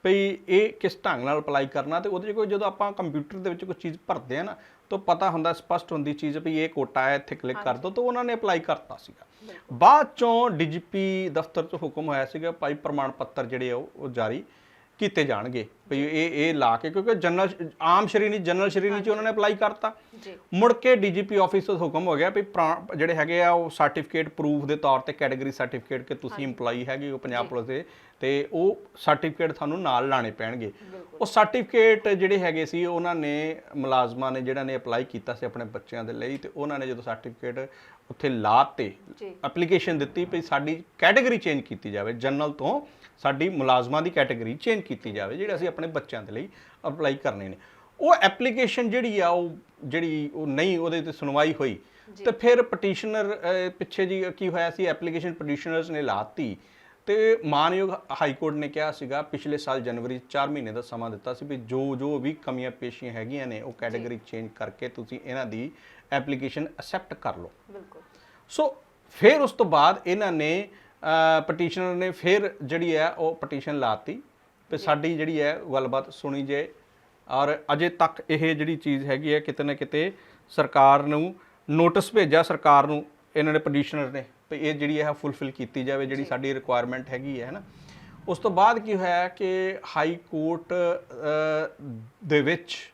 ਭਈ ਇਹ ਕਿਸ ਢੰਗ ਨਾਲ ਅਪਲਾਈ ਕਰਨਾ ਤੇ ਉਹਦੇ 'ਚ ਕੋਈ ਜਦੋਂ ਆਪਾਂ ਕੰਪਿਊਟਰ ਦੇ ਵਿੱਚ ਕੋਈ ਚੀਜ਼ ਭਰਦੇ ਆ ਨਾ ਤਾਂ ਪਤਾ ਹੁੰਦਾ ਸਪਸ਼ਟ ਹੁੰਦੀ ਚੀਜ਼ ਵੀ ਇਹ ਕੋਟਾ ਹੈ ਇੱਥੇ ਕਲਿੱਕ ਕਰ ਦਿਓ ਤਾਂ ਉਹਨਾਂ ਨੇ ਅਪਲਾਈ ਕਰਤਾ ਸੀਗਾ। ਬਾਅਦ ਚੋਂ ਡੀਜੀਪੀ ਦਫ਼ਤਰ ਤੋਂ ਹੁਕਮ ਹੋਇਆ ਸੀਗਾ ਭਾਈ ਪ੍ਰਮਾਣ ਪੱਤਰ ਜਿਹੜੇ ਉਹ ਜਾਰੀ ਕੀਤੇ ਜਾਣਗੇ। ਭਈ ਇਹ ਇਹ ਲਾ ਕੇ ਕਿਉਂਕਿ ਜਨਰਲ ਆਮ ਸ਼੍ਰੇਣੀ ਜਨਰਲ ਸ਼੍ਰੇਣੀ 'ਚ ਉਹਨਾਂ ਨੇ ਅਪਲਾਈ ਕਰਤਾ। ਮੁੜ ਕੇ ਡੀਜੀਪੀ ਆਫਿਸ ਤੋਂ ਹੁਕਮ ਹੋ ਗਿਆ ਵੀ ਜਿਹੜੇ ਹੈਗੇ ਆ ਉਹ ਸਰਟੀਫਿਕੇਟ ਪ੍ਰੂਫ ਦੇ ਤੌਰ ਤੇ ਕੈਟਾਗਰੀ ਸਰਟੀਫਿਕੇਟ ਕਿ ਤੁਸੀਂ EMPLOYE ਹੈਗੇ ਹੋ ਪੰਜਾਬ ਪੁਲਿਸ ਦੇ ਤੇ ਉਹ ਸਰਟੀਫਿਕੇਟ ਤੁਹਾਨੂੰ ਨਾਲ ਲਾਣੇ ਪੈਣਗੇ। ਉਹ ਸਰਟੀਫਿਕੇਟ ਜਿਹੜੇ ਹੈਗੇ ਸੀ ਉਹਨਾਂ ਨੇ ਮੁਲਾਜ਼ਮਾਂ ਨੇ ਜਿਹੜਾ ਨੇ ਅਪਲਾਈ ਕੀਤਾ ਸੀ ਆਪਣੇ ਬੱਚਿਆਂ ਦੇ ਲਈ ਤੇ ਉਹਨਾਂ ਨੇ ਜਦੋਂ ਸਰਟੀਫਿਕੇਟ ਉੱਥੇ ਲਾਤੇ ਐਪਲੀਕੇਸ਼ਨ ਦਿੱਤੀ ਵੀ ਸਾਡੀ ਕੈਟਾਗਰੀ ਚੇਂਜ ਕੀਤੀ ਜਾਵੇ ਜਨਰਲ ਤੋਂ ਸਾਡੀ ਮੁਲਾਜ਼ਮਾਂ ਦੀ ਕੈਟਾਗਰੀ ਚੇਂਜ ਕੀਤੀ ਜਾਵੇ ਜਿਹੜੇ ਅਸੀਂ ਆਪਣੇ ਬੱਚਿਆਂ ਦੇ ਲਈ ਅਪਲਾਈ ਕਰਨੇ ਨੇ। ਉਹ ਐਪਲੀਕੇਸ਼ਨ ਜਿਹੜੀ ਆ ਉਹ ਜਿਹੜੀ ਉਹ ਨਹੀਂ ਉਹਦੇ ਤੇ ਸੁਣਵਾਈ ਹੋਈ ਤੇ ਫਿਰ ਪਟੀਸ਼ਨਰ ਪਿੱਛੇ ਜੀ ਕੀ ਹੋਇਆ ਸੀ ਐਪਲੀਕੇਸ਼ਨ ਪਟੀਸ਼ਨਰਸ ਨੇ ਲਾਤੀ ਤੇ ਮਾਨਯੋਗ ਹਾਈ ਕੋਰਟ ਨੇ ਕਿਹਾ ਸੀਗਾ ਪਿਛਲੇ ਸਾਲ ਜਨਵਰੀ 4 ਮਹੀਨੇ ਦਾ ਸਮਾਂ ਦਿੱਤਾ ਸੀ ਵੀ ਜੋ ਜੋ ਵੀ ਕਮੀਆਂ ਪੇਸ਼ੀਆਂ ਹੈਗੀਆਂ ਨੇ ਉਹ ਕੈਟਾਗਰੀ ਚੇਂਜ ਕਰਕੇ ਤੁਸੀਂ ਇਹਨਾਂ ਦੀ ਐਪਲੀਕੇਸ਼ਨ ਅਸੈਪਟ ਕਰ ਲਓ। ਬਿਲਕੁਲ। ਸੋ ਫਿਰ ਉਸ ਤੋਂ ਬਾਅਦ ਇਹਨਾਂ ਨੇ ਪਟੀਸ਼ਨਰ ਨੇ ਫਿਰ ਜਿਹੜੀ ਹੈ ਉਹ ਪਟੀਸ਼ਨ ਲਾਤੀ ਤੇ ਸਾਡੀ ਜਿਹੜੀ ਹੈ ਗੱਲਬਾਤ ਸੁਣੀ ਜੇ ਔਰ ਅਜੇ ਤੱਕ ਇਹ ਜਿਹੜੀ ਚੀਜ਼ ਹੈਗੀ ਹੈ ਕਿਤੇ ਨਾ ਕਿਤੇ ਸਰਕਾਰ ਨੂੰ ਨੋਟਿਸ ਭੇਜਿਆ ਸਰਕਾਰ ਨੂੰ ਇਹਨਾਂ ਨੇ ਪਟੀਸ਼ਨਰ ਨੇ ਵੀ ਇਹ ਜਿਹੜੀ ਹੈ ਫੁੱਲਫਿਲ ਕੀਤੀ ਜਾਵੇ ਜਿਹੜੀ ਸਾਡੀ ਰਿਕੁਆਇਰਮੈਂਟ ਹੈਗੀ ਹੈ ਨਾ ਉਸ ਤੋਂ ਬਾਅਦ ਕੀ ਹੋਇਆ ਕਿ ਹਾਈ ਕੋਰਟ ਦੇ ਵਿੱਚ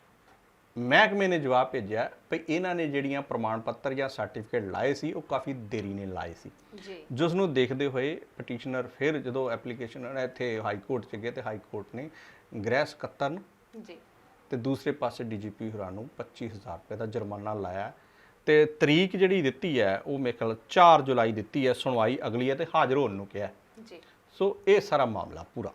ਮਹਿਕਮੇ ਨੇ ਜਵਾਬ ਭੇਜਿਆ ਵੀ ਇਹਨਾਂ ਨੇ ਜਿਹੜੀਆਂ ਪ੍ਰਮਾਣ ਪੱਤਰ ਜਾਂ ਸਰਟੀਫਿਕੇਟ ਲਾਏ ਸੀ ਉਹ ਕਾਫੀ ਦੇਰੀ ਨੇ ਲਾਏ ਸੀ। ਜੀ। ਜਿਸ ਨੂੰ ਦੇਖਦੇ ਹੋਏ ਪਟੀਸ਼ਨਰ ਫਿਰ ਜਦੋਂ ਐਪਲੀਕੇਸ਼ਨ ਇੱਥੇ ਹਾਈ ਕੋਰਟ ਚ ਗਏ ਤੇ ਹਾਈ ਕੋਰਟ ਨੇ ਗ੍ਰਹਿ ਸਕੱਤਰ ਨੂੰ ਜੀ। ਤੇ ਦੂਸਰੇ ਪਾਸੇ ਡੀਜੀਪੀ ਹੋਰਾਂ ਨੂੰ 25000 ਰੁਪਏ ਦਾ ਜੁਰਮਾਨਾ ਲਾਇਆ ਤੇ ਤਰੀਕ ਜਿਹੜੀ ਦਿੱਤੀ ਹੈ ਉਹ ਮੇਰੇ ਖਿਆਲ 4 ਜੁਲਾਈ ਦਿੱਤੀ ਹੈ ਸੁਣਵਾਈ ਅਗਲੀ ਹੈ ਤੇ ਹਾਜ਼ਰ ਹੋਣ ਨੂੰ ਕਿਹਾ। ਜੀ। ਸੋ ਇਹ ਸਾਰਾ ਮਾਮਲਾ ਪੂਰਾ।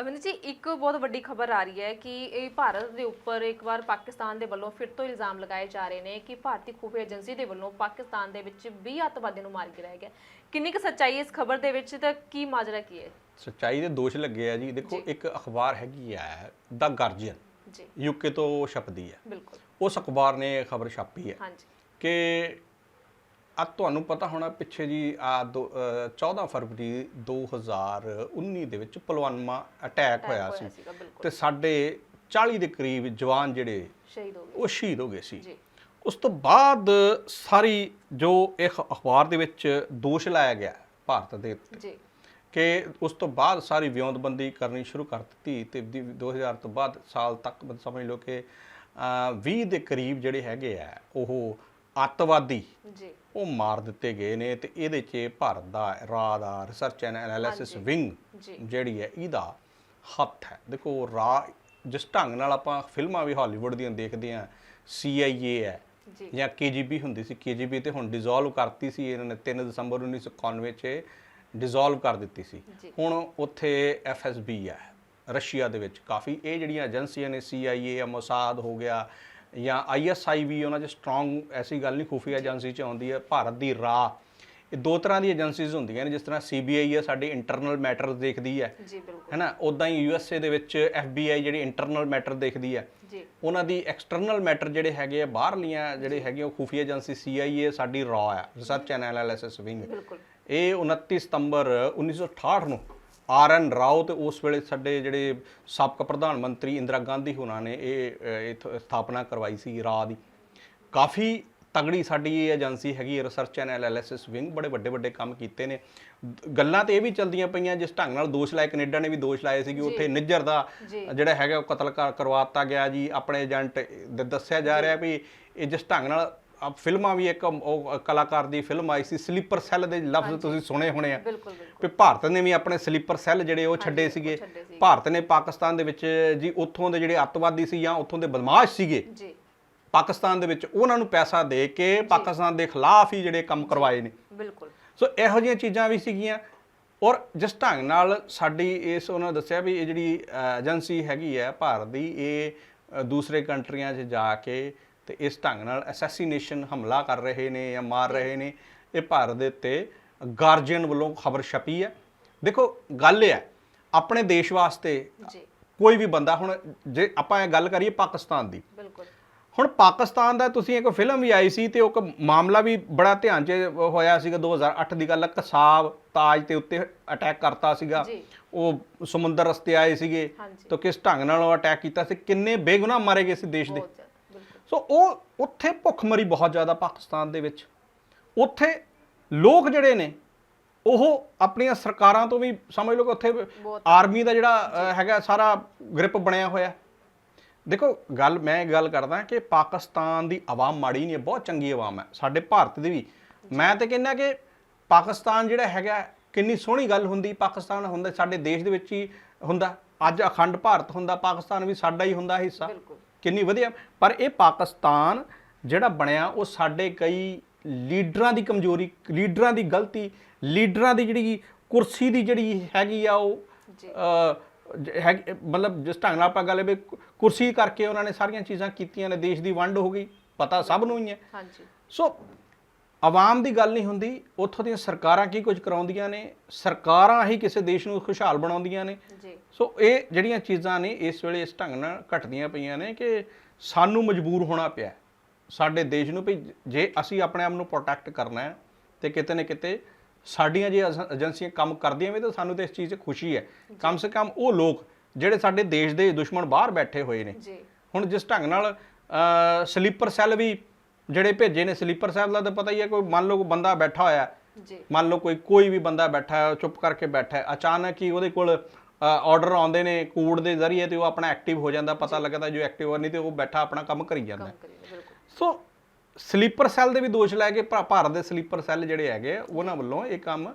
ਅਵਿੰਦਰ ਜੀ ਇੱਕ ਬਹੁਤ ਵੱਡੀ ਖਬਰ ਆ ਰਹੀ ਹੈ ਕਿ ਇਹ ਭਾਰਤ ਦੇ ਉੱਪਰ ਇੱਕ ਵਾਰ ਪਾਕਿਸਤਾਨ ਦੇ ਵੱਲੋਂ ਫਿਰ ਤੋਂ ਇਲਜ਼ਾਮ ਲਗਾਏ ਜਾ ਰਹੇ ਨੇ ਕਿ ਭਾਰਤੀ ਖੁਫੀਆ ਏਜੰਸੀ ਦੇ ਵੱਲੋਂ ਪਾਕਿਸਤਾਨ ਦੇ ਵਿੱਚ 20 ਅੱਤਵਾਦੀਆਂ ਨੂੰ ਮਾਰ ਗਿਰਾਇਆ ਗਿਆ। ਕਿੰਨੀ ਕੁ ਸੱਚਾਈ ਇਸ ਖਬਰ ਦੇ ਵਿੱਚ ਤਾਂ ਕੀ ਮਾਜਰਾ ਕੀ ਹੈ? ਸੱਚਾਈ ਦੇ ਦੋਸ਼ ਲੱਗੇ ਆ ਜੀ। ਦੇਖੋ ਇੱਕ ਅਖਬਾਰ ਹੈਗੀ ਹੈ ਦਾ ਗਾਰਜੀਅਨ ਜੀ। ਯੂਕੇ ਤੋਂ ਛਪਦੀ ਹੈ। ਬਿਲਕੁਲ। ਉਸ ਅਖਬਾਰ ਨੇ ਖਬਰ ਛਾਪੀ ਹੈ ਹਾਂਜੀ। ਕਿ ਆ ਤੁਹਾਨੂੰ ਪਤਾ ਹੋਣਾ ਪਿੱਛੇ ਜੀ ਆ 14 ਫਰਵਰੀ 2019 ਦੇ ਵਿੱਚ ਪੁਲਵਾਮਾ ਅਟੈਕ ਹੋਇਆ ਸੀ। ਤੇ ਸਾਡੇ 40 ਦੇ ਕਰੀਬ ਜਵਾਨ ਜਿਹੜੇ ਸ਼ਹੀਦ ਹੋ ਗਏ ਉਹ ਸ਼ਹੀਦ ਹੋ ਗਏ ਸੀ। ਜੀ। ਉਸ ਤੋਂ ਬਾਅਦ ਸਾਰੀ ਜੋ ਇਹ ਅਖਬਾਰ ਦੇ ਵਿੱਚ ਦੋਸ਼ ਲਾਇਆ ਗਿਆ ਭਾਰਤ ਦੇ ਉੱਤੇ। ਜੀ। ਕਿ ਉਸ ਤੋਂ ਬਾਅਦ ਸਾਰੀ ਵਿਉਂਤਬੰਦੀ ਕਰਨੀ ਸ਼ੁਰੂ ਕਰ ਦਿੱਤੀ ਤੇ ਦੀ- 2000 ਤੋਂ ਬਾਅਦ ਸਾਲ ਤੱਕ ਸਮਝ ਲਓ ਕਿ ਅਹ, 20 ਦੇ ਕਰੀਬ ਜਿਹੜੇ ਹੈਗੇ ਆ ਉਹ ਅੱਤਵਾਦੀ ਜੀ। ਉਹ ਮਾਰ ਦਿੱਤੇ ਗਏ ਨੇ ਤੇ ਇਹਦੇ 'ਚ ਭਾਰਤ ਦਾ ਰਾ ਦਾ ਰਿਸਰਚ ਐਂਡ ਐਨਾਲਿਸਿਸ ਵਿੰਗ ਜਿਹੜੀ ਹੈ ਇਹਦਾ ਹੱਥ ਹੈ। ਦੇਖੋ ਰਾ ਜਿਸ ਢੰਗ ਨਾਲ ਆਪਾਂ ਫਿਲਮਾਂ ਵੀ ਹਾਲੀਵੁੱਡ ਦੀਆਂ ਦੇਖਦੇ ਆ CIA ਹੈ ਜੀ। ਜਾਂ KGB ਹੁੰਦੀ ਸੀ। KGB ਤੇ ਹੁਣ ਡਿਸੋਲਵ ਕਰਤੀ ਸੀ ਇਹਨਾਂ ਨੇ 3 ਦਸੰਬਰ 1991 ਚ ਡਿਸੋਲਵ ਕਰ ਦਿੱਤੀ ਸੀ। ਹੁਣ ਉੱਥੇ FSB ਹੈ ਰਸ਼ੀਆ ਦੇ ਵਿੱਚ ਕਾਫੀ ਇਹ ਜਿਹੜੀਆਂ ਏਜੰਸੀਆਂ ਨੇ CIA ਜਾਂ ਮੋਸਾਦ ਹੋ ਗਿਆ ਜਾਂ ISI ਵੀ ਉਹਨਾਂ 'ਚ ਸਟਰੋਂਗ ਐਸੀ ਗੱਲ ਨਹੀਂ ਖੁਫੀਆ ਏਜੰਸੀ 'ਚ ਆਉਂਦੀ ਹੈ ਭਾਰਤ ਦੀ ਰਾ ਇਹ ਦੋ ਤਰ੍ਹਾਂ ਦੀ ਏਜੰਸੀਜ਼ ਹੁੰਦੀਆਂ ਨੇ ਜਿਸ ਤਰ੍ਹਾਂ CBI ਹੈ ਸਾਡੀ ਇੰਟਰਨਲ ਮੈਟਰਸ ਦੇਖਦੀ ਹੈ ਜੀ ਬਿਲਕੁਲ। ਹੈਨਾ ਉਦਾਂ ਹੀ USA ਦੇ ਵਿੱਚ FBI ਜਿਹੜੀ ਇੰਟਰਨਲ ਮੈਟਰ ਦੇਖਦੀ ਹੈ ਜੀ। ਉਹਨਾਂ ਦੀ ਐਕਸਟਰਨਲ ਮੈਟਰ ਜਿਹੜੇ ਹੈਗੇ ਆ ਬਾਹਰਲੀਆਂ ਜਿਹੜੇ ਹੈਗੇ ਉਹ ਖੁਫੀਆ ਏਜੰਸੀ CIA ਸਾਡੀ ਰਾ ਆ। ਰਿਸਰਚ ਐਂਡ ਐਨਾਲਿਸਿਸ ਵਿੰਗ ਬਿਲਕੁਲ। ਇਹ 29 ਸਤੰਬਰ 1968 ਨੂੰ ਆਰ ਐਨ ਰਾਓ ਤੇ ਉਸ ਵੇਲੇ ਸਾਡੇ ਜਿਹੜੇ ਸਾਬਕਾ ਪ੍ਰਧਾਨ ਮੰਤਰੀ ਇੰਦਰਾ ਗਾਂਧੀ ਹੋਣਾ ਨੇ ਇਹ ਸਥਾਪਨਾ ਕਰਵਾਈ ਸੀ ਰਾ ਦੀ। ਕਾਫੀ ਤਗੜੀ ਸਾਡੀ ਇਹ ਏਜੰਸੀ ਹੈਗੀ ਰਿਸਰਚ ਐਂਡ ਐਨਾਲਿਸਿਸ ਵਿੰਗ ਬੜੇ ਵੱਡੇ ਵੱਡੇ ਕੰਮ ਕੀਤੇ ਨੇ। ਗੱਲਾਂ ਤੇ ਇਹ ਵੀ ਚਲਦੀਆਂ ਪਈਆਂ ਜਿਸ ਢੰਗ ਨਾਲ ਦੋਸ਼ ਲਾਏ ਕੈਨੇਡਾ ਨੇ ਵੀ ਦੋਸ਼ ਲਾਏ ਸੀ ਕਿ ਉੱਥੇ ਨਿੱਜਰ ਦਾ। ਜਿਹੜਾ ਹੈਗਾ ਉਹ ਕਤਲ ਕਰ- ਕਰਵਾਤਾ ਗਿਆ ਜੀ। ਆਪਣੇ ਏਜੰਟ ਦੇ ਦੱਸਿਆ ਜਾ। ਰਿਹਾ ਵੀ ਇਹ ਜਿਸ ਢੰਗ ਨਾਲ ਆ ਫਿਲਮਾਂ ਵੀ ਇੱਕ ਉਹ ਕਲਾਕਾਰ ਦੀ ਫਿਲਮ ਆਈ ਸੀ ਸਲੀਪਰ ਸੈੱਲ ਦੇ ਲਫ਼ਜ਼ ਤੁਸੀਂ ਸੁਣੇ ਹੋਣੇ ਆ। ਬਿਲਕੁਲ ਵੀ ਭਾਰਤ ਨੇ ਵੀ ਆਪਣੇ ਸਲੀਪਰ ਸੈੱਲ ਜਿਹੜੇ ਉਹ ਛੱਡੇ ਸੀਗੇ। ਭਾਰਤ ਨੇ ਪਾਕਿਸਤਾਨ ਦੇ ਵਿੱਚ ਜੀ ਉੱਥੋਂ ਦੇ ਜਿਹੜੇ ਅੱਤਵਾਦੀ ਸੀ ਜਾਂ ਉੱਥੋਂ ਦੇ ਬਦਮਾਸ਼ ਸੀਗੇ ਜੀ। ਪਾਕਿਸਤਾਨ ਦੇ ਵਿੱਚ ਉਹਨਾਂ ਨੂੰ ਪੈਸਾ ਦੇ ਕੇ ਪਾਕਿਸਤਾਨ ਦੇ ਖਿਲਾਫ ਹੀ ਜਿਹੜੇ ਕੰਮ ਕਰਵਾਏ ਨੇ। ਬਿਲਕੁਲ। ਸੋ ਇਹੋ ਜਿਹੀਆਂ ਚੀਜ਼ਾਂ ਵੀ ਸੀਗੀਆਂ ਔਰ ਜਿਸ ਢੰਗ ਨਾਲ ਸਾਡੀ ਇਸ ਉਹਨਾਂ ਦੱਸਿਆ ਵੀ ਇਹ ਜਿਹੜੀ ਏਜੰਸੀ ਹੈਗੀ ਹੈ ਭਾਰਤ ਦੀ ਇਹ ਦੂਸਰੇ ਕੰਟਰੀਆਂ 'ਚ ਜਾ ਕੇ ਤੇ ਇਸ ਢੰਗ ਨਾਲ ਅਸੈਸੀਨੇਸ਼ਨ ਹਮਲਾ ਕਰ ਰਹੇ ਨੇ ਜਾਂ ਮਾਰ ਰਹੇ ਨੇ ਇਹ ਭਾਰਤ ਦੇ ਉੱਤੇ ਗਾਰਜੀਅਨ ਵੱਲੋਂ ਖਬਰ ਛਪੀ ਹੈ। ਦੇਖੋ ਗੱਲ ਇਹ ਹੈ ਆਪਣੇ ਦੇਸ਼ ਵਾਸਤੇ ਜੀ। ਕੋਈ ਵੀ ਬੰਦਾ ਹੁਣ ਜੇ ਆਪਾਂ ਇਹ ਗੱਲ ਕਰੀਏ ਪਾਕਿਸਤਾਨ ਦੀ। ਬਿਲਕੁਲ। ਹੁਣ ਪਾਕਿਸਤਾਨ ਦਾ ਤੁਸੀਂ ਇੱਕ ਫਿਲਮ ਵੀ ਆਈ ਸੀ ਤੇ ਉਹ ਮਾਮਲਾ ਵੀ ਬੜਾ ਧਿਆਨ 'ਚ ਹੋਇਆ ਸੀਗਾ 2008 ਦੀ ਗੱਲ ਹੈ ਕਸਾਬ ਤਾਜ ਦੇ ਉੱਤੇ ਅਟੈਕ ਕਰਤਾ ਸੀਗਾ। ਉਹ ਸਮੁੰਦਰ ਰਸਤੇ ਆਏ ਸੀਗੇ। ਤਾਂ ਕਿਸ ਢੰਗ ਨਾਲ ਉਹ ਅਟੈਕ ਕੀਤਾ ਸੀ? ਕਿੰਨੇ ਬੇਗੁਨਾਹ ਮਾਰੇ ਗਏ ਸੀ ਦੇਸ਼ ਦੇ? ਸੋ ਉਹ ਉੱਥੇ ਭੁੱਖਮਰੀ ਬਹੁਤ ਜ਼ਿਆਦਾ ਪਾਕਿਸਤਾਨ ਦੇ ਵਿੱਚ। ਉੱਥੇ ਲੋਕ ਜਿਹੜੇ ਨੇ ਉਹ ਆਪਣੀਆਂ ਸਰਕਾਰਾਂ ਤੋਂ ਵੀ ਸਮਝ ਲਓ ਕਿ ਉੱਥੇ। ਆਰਮੀ ਦਾ ਜਿਹੜਾ ਹੈਗਾ ਸਾਰਾ ਗ੍ਰਿਪ ਬਣਿਆ ਹੋਇਆ। ਦੇਖੋ ਗੱਲ ਮੈਂ ਇਹ ਗੱਲ ਕਰਦਾ ਕਿ ਪਾਕਿਸਤਾਨ ਦੀ ਆਵਾਮ ਮਾੜੀ ਨਹੀਂ ਹੈ ਬਹੁਤ ਚੰਗੀ ਆਵਾਮ ਹੈ। ਸਾਡੇ ਭਾਰਤ ਦੀ ਵੀ। ਮੈਂ ਤੇ ਕਹਿੰਦਾ ਕਿ ਪਾਕਿਸਤਾਨ ਜਿਹੜਾ ਹੈਗਾ ਕਿੰਨੀ ਸੋਹਣੀ ਗੱਲ ਹੁੰਦੀ ਪਾਕਿਸਤਾਨ ਹੁੰਦਾ ਸਾਡੇ ਦੇਸ਼ ਦੇ ਵਿੱਚ ਹੀ ਹੁੰਦਾ। ਅੱਜ ਅਖੰਡ ਭਾਰਤ ਹੁੰਦਾ ਪਾਕਿਸਤਾਨ ਵੀ ਸਾਡਾ ਹੀ ਹੁੰਦਾ ਹਿੱਸਾ। ਬਿਲਕੁਲ। ਕਿੰਨੀ ਵਧੀਆ। ਪਰ ਇਹ ਪਾਕਿਸਤਾਨ ਜਿਹੜਾ ਬਣਿਆ ਉਹ ਸਾਡੇ ਕਈ ਲੀਡਰਾਂ ਦੀ ਕਮਜ਼ੋਰੀ ਲੀਡਰਾਂ ਦੀ ਗਲਤੀ ਲੀਡਰਾਂ ਦੀ ਜਿਹੜੀ ਕੁਰਸੀ ਦੀ ਜਿਹੜੀ ਹੈਗੀ ਆ ਉਹ ਹੈਗੀ- ਮਤਲਬ ਜਿਸ ਢੰਗ ਨਾਲ ਆਪਾਂ ਗੱਲ ਵੀ ਕੁਰਸੀ ਕਰਕੇ ਉਹਨਾਂ ਨੇ ਸਾਰੀਆਂ ਚੀਜ਼ਾਂ ਕੀਤੀਆਂ ਨੇ ਦੇਸ਼ ਦੀ ਵੰਡ ਹੋ ਗਈ ਪਤਾ ਸਭ ਨੂੰ ਹੀ ਹੈ। ਹਾਂਜੀ। ਸੋ ਆਵਾਮ ਦੀ ਗੱਲ ਨਹੀਂ ਹੁੰਦੀ ਉੱਥੋਂ ਦੀਆਂ ਸਰਕਾਰਾਂ ਕੀ ਕੁਝ ਕਰਾਉਂਦੀਆਂ ਨੇ? ਸਰਕਾਰਾਂ ਹੀ ਕਿਸੇ ਦੇਸ਼ ਨੂੰ ਖੁਸ਼ਹਾਲ ਬਣਾਉਂਦੀਆਂ ਨੇ। ਜੀ। ਸੋ ਇਹ ਜਿਹੜੀਆਂ ਚੀਜ਼ਾਂ ਨੇ ਇਸ ਵੇਲੇ ਇਸ ਢੰਗ ਨਾਲ ਘਟਦੀਆਂ ਪਈਆਂ ਨੇ ਕਿ ਸਾਨੂੰ ਮਜਬੂਰ ਹੋਣਾ ਪਿਆ। ਸਾਡੇ ਦੇਸ਼ ਨੂੰ ਵੀ ਜੇ ਅਸੀਂ ਆਪਣੇ ਆਪ ਨੂੰ ਪ੍ਰੋਟੈਕਟ ਕਰਨਾ ਹੈ ਤੇ ਕਿਤੇ ਨਾ ਕਿਤੇ ਸਾਡੀਆਂ ਜੇ ਏਜੰ- ਏਜੰਸੀਆਂ ਕੰਮ ਕਰਦੀਆਂ ਵੀ ਤਾਂ ਸਾਨੂੰ ਤਾਂ ਇਸ ਚੀਜ਼ 'ਚ ਖੁਸ਼ੀ ਹੈ। ਕਮ ਸੇ ਕਮ ਉਹ ਲੋਕ ਜਿਹੜੇ ਸਾਡੇ ਦੇਸ਼ ਦੇ ਦੁਸ਼ਮਣ ਬਾਹਰ ਬੈਠੇ ਹੋਏ ਨੇ। ਜੀ। ਹੁਣ ਜਿਸ ਢੰਗ ਨਾਲ ਸਲੀਪਰ ਸੈੱਲ ਵੀ ਜਿਹੜੇ ਭੇਜੇ ਨੇ ਸਲੀਪਰ ਸੈੱਲ ਦਾ ਤਾਂ ਪਤਾ ਹੀ ਹੈ ਕੋਈ ਮੰਨ ਲਓ ਕੋਈ ਬੰਦਾ ਬੈਠਾ ਹੋਇਆ ਜੀ। ਮੰਨ ਲਓ ਕੋਈ ਕੋਈ ਵੀ ਬੰਦਾ ਬੈਠਾ ਹੈ ਚੁੱਪ ਕਰਕੇ ਬੈਠਾ ਹੈ। ਅਚਾਨਕ ਹੀ ਉਹਦੇ ਕੋਲ ਆਰਡਰ ਆਉਂਦੇ ਨੇ ਕੋਡ ਦੇ ਜ਼ਰੀਏ ਤੇ ਉਹ ਆਪਣਾ ਐਕਟਿਵ ਹੋ ਜਾਂਦਾ ਪਤਾ ਲੱਗਦਾ ਜੋ ਐਕਟਿਵ ਨਹੀਂ ਤੇ ਉਹ ਬੈਠਾ ਆਪਣਾ ਕੰਮ ਕਰੀ ਜਾਂਦਾ ਸੋ ਸਲੀਪਰ ਸੈੱਲ ਦੇ ਵੀ ਦੋਸ਼ ਲੈ ਕੇ ਭਾਰਤ ਦੇ ਸਲੀਪਰ ਸੈੱਲ ਜਿਹੜੇ ਹੈਗੇ ਉਹਨਾਂ ਵੱਲੋਂ ਇਹ ਕੰਮ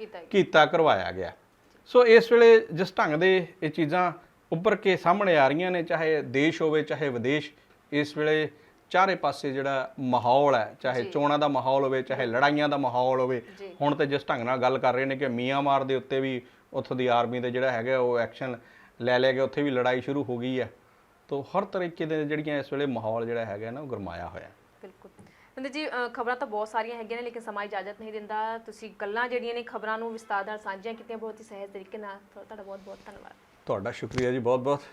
ਕੀਤਾ। ਕੀਤਾ ਕਰਵਾਇਆ ਗਿਆ। ਸੋ ਇਸ ਵੇਲੇ ਜਿਸ ਢੰਗ ਦੇ ਇਹ ਚੀਜ਼ਾਂ ਉੱਭਰ ਕੇ ਸਾਹਮਣੇ ਆ ਰਹੀਆਂ ਨੇ ਚਾਹੇ ਦੇਸ਼ ਹੋਵੇ ਚਾਹੇ ਵਿਦੇਸ਼ ਇਸ ਵੇਲੇ ਚਾਰੇ ਪਾਸੇ ਜਿਹੜਾ ਮਾਹੌਲ ਹੈ ਚਾਹੇ ਚੋਣਾਂ ਦਾ ਮਾਹੌਲ ਹੋਵੇ ਚਾਹੇ ਲੜਾਈਆਂ ਦਾ ਮਾਹੌਲ ਹੋਵੇ। ਹੁਣ ਤੇ ਜਿਸ ਢੰਗ ਨਾਲ ਗੱਲ ਕਰ ਰਹੇ ਨੇ ਕਿ ਮੀਆਂਮਾਰ ਦੇ ਉੱਤੇ ਵੀ ਉੱਥੋਂ ਦੀ ਆਰਮੀ ਦੇ ਜਿਹੜਾ ਹੈਗਾ ਉਹ ਐਕਸ਼ਨ ਲੈ ਲਿਆ ਗਿਆ ਉੱਥੇ ਵੀ ਲੜਾਈ ਸ਼ੁਰੂ ਹੋ ਗਈ ਹੈ। ਤੋਂ ਹਰ ਤਰੀਕੇ ਦੇ ਜਿਹੜੀਆਂ ਇਸ ਵੇਲੇ ਮਾਹੌਲ ਜਿਹੜਾ ਹੈਗਾ ਨਾ ਉਹ ਗਰਮਾਇਆ ਹੋਇਆ ਬਿਲਕੁਲ। ਕਹਿੰਦੇ ਜੀ ਖਬਰਾਂ ਤਾਂ ਬਹੁਤ ਸਾਰੀਆਂ ਹੈਗੀਆਂ ਨੇ ਲੇਕਿਨ ਸਮਾਂ ਇਜਾਜ਼ਤ ਨਹੀਂ ਦਿੰਦਾ। ਤੁਸੀਂ ਗੱਲਾਂ ਜਿਹੜੀਆਂ ਨੇ ਖਬਰਾਂ ਨੂੰ ਵਿਸਤਾਰ ਨਾਲ ਸਾਂਝੀਆਂ ਕੀਤੀਆਂ ਬਹੁਤ ਹੀ ਸਹਿਜ ਤਰੀਕੇ ਨਾਲ। ਤੁਹਾ- ਤੁਹਾਡਾ ਬਹੁਤ ਬਹੁਤ ਧੰਨਵਾਦ। ਤੁਹਾਡਾ ਸ਼ੁਕਰੀਆ ਜੀ ਬਹੁਤ ਬਹੁਤ